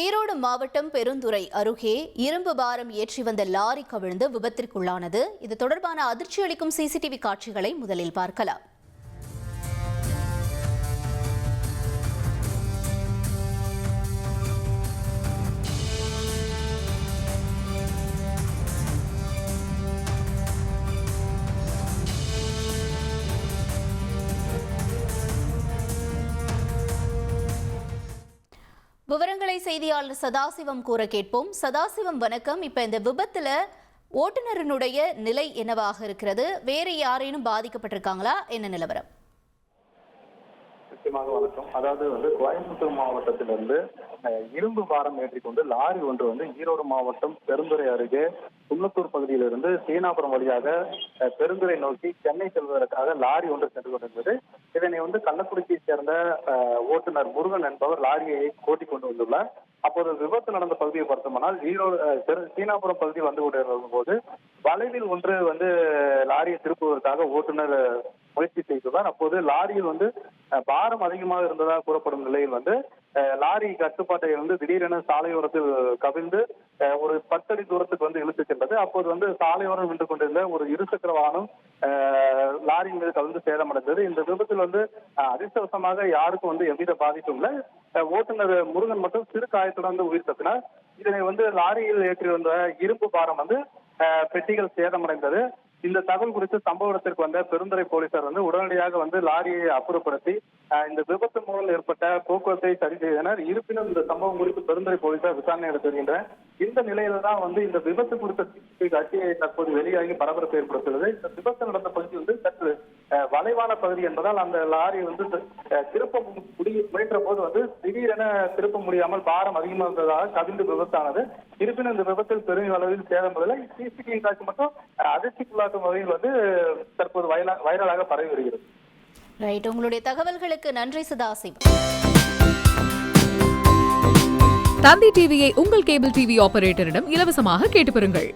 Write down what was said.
ஈரோடு மாவட்டம் பெருந்துறை அருகே இரும்பு பாரம் ஏற்றி வந்த லாரி கவிழ்ந்து விபத்திற்குள்ளானது. இது தொடர்பான அதிர்ச்சி அளிக்கும் சிசிடிவி காட்சிகளை முதலில் பார்க்கலாம். விவரங்களை செய்தியாளர் சதாசிவம் கூற கேட்போம். சதாசிவம் வணக்கம். இப்ப இந்த விபத்துல ஓட்டுநரினுடைய நிலை என்னவாக இருக்கிறது? வேற யாரேனும் பாதிக்கப்பட்டிருக்காங்களா? என்ன நிலவரம்? நிச்சயமாக வணக்கம் அதாவது வந்து கோயம்புத்தூர் மாவட்டத்திலிருந்து இரும்பு பாரம் ஏற்றிக்கொண்டு லாரி ஒன்று வந்து ஈரோடு மாவட்டம் பெருந்துறை அருகே குன்னத்தூர் பகுதியிலிருந்து சீனாபுரம் வழியாக பெருந்துறை நோக்கி சென்னை செல்வதற்காக லாரி ஒன்று சென்று கொண்டிருந்தது. இதனை வந்து கள்ளக்குறிச்சியை சேர்ந்த ஓட்டுநர் முருகன் என்பவர் லாரியை ஓட்டிக் கொண்டு வந்துள்ளார். அப்போது விபத்து நடந்த பகுதியை பார்த்தோம்னால் ஈரோடு சீனாபுரம் பகுதி வந்து கொண்டிருக்கும் போது வளைவில் ஒன்று வந்து லாரியை திருப்புவதற்காக ஓட்டுநர் முயற்சி செய்துள்ளார் அப்போது லாரியில் வந்து பாரம் அதிகமாக இருந்ததாக கூறப்படும் நிலையில் வந்து லாரி கட்டுப்பாட்டை இருந்து திடீரென சாலையோரத்தில் கவிழ்ந்து ஒரு பத்தடி தூரத்துக்கு வந்து இழுத்து சென்றது. அப்போது வந்து சாலையோரம் நின்று கொண்டிருந்த ஒரு இருசக்கர வாகனம் லாரி மீது கவிழ்ந்து சேதமடைந்தது. இந்த விபத்தில் வந்து அதிர்ஷ்டவசமாக யாருக்கும் வந்து எவ்வித பாதிப்பும் இல்லை. ஓட்டுநர் முருகன் மட்டும் சிறு காயத்துடன் வந்து உயிர் தப்பினார். இதனை வந்து லாரியில் ஏற்றி வந்த இரும்பு பாரம் வந்து பெட்டிகள் சேதமடைந்தது. இந்த தகவல் குறித்து சம்பவ இடத்திற்கு வந்த பெருந்துறை போலீசார் வந்து உடனடியாக வந்து லாரியை அப்புறப்படுத்தி இந்த விபத்து மூலம் ஏற்பட்ட போக்குவரத்தை சரி செய்தனர். இருப்பினும் இந்த சம்பவம் குறித்து பெருந்துறை போலீசார் விசாரணை நடத்தி வருகின்றனர். இந்த நிலையில தான் வந்து இந்த விபத்து குறித்த சிசிடிவி தற்போது வெளியாகி பரபரப்பு ஏற்படுத்துகிறது இந்த விபத்து நடந்த பகுதி வந்து சற்று அஹ், வளைவான பகுதி என்பதால் அந்த லாரி வந்து திருப்ப முடி முயன்ற போது வந்து திடீரென திருப்ப முடியாமல் பாரம் அதிகமாக இருந்ததாக கவிழ்ந்து விபத்தானது. இருப்பினும் இந்த விபத்தில் பெரும் அளவில் சேதமில்லை சிசிடிவி காட்சி மட்டும் அதிர்ச்சிக்குள்ளாக்கும் வகையில் வந்து தற்போது வைரலா- வைரலாக பரவி வருகிறது. ரைட் உங்களுடைய தகவல்களுக்கு நன்றி சதாசிவம் தந்தி டிவியை உங்கள் கேபிள் டிவி ஆபரேட்டரிடம் இலவசமாக கேட்டு பெறுங்கள்.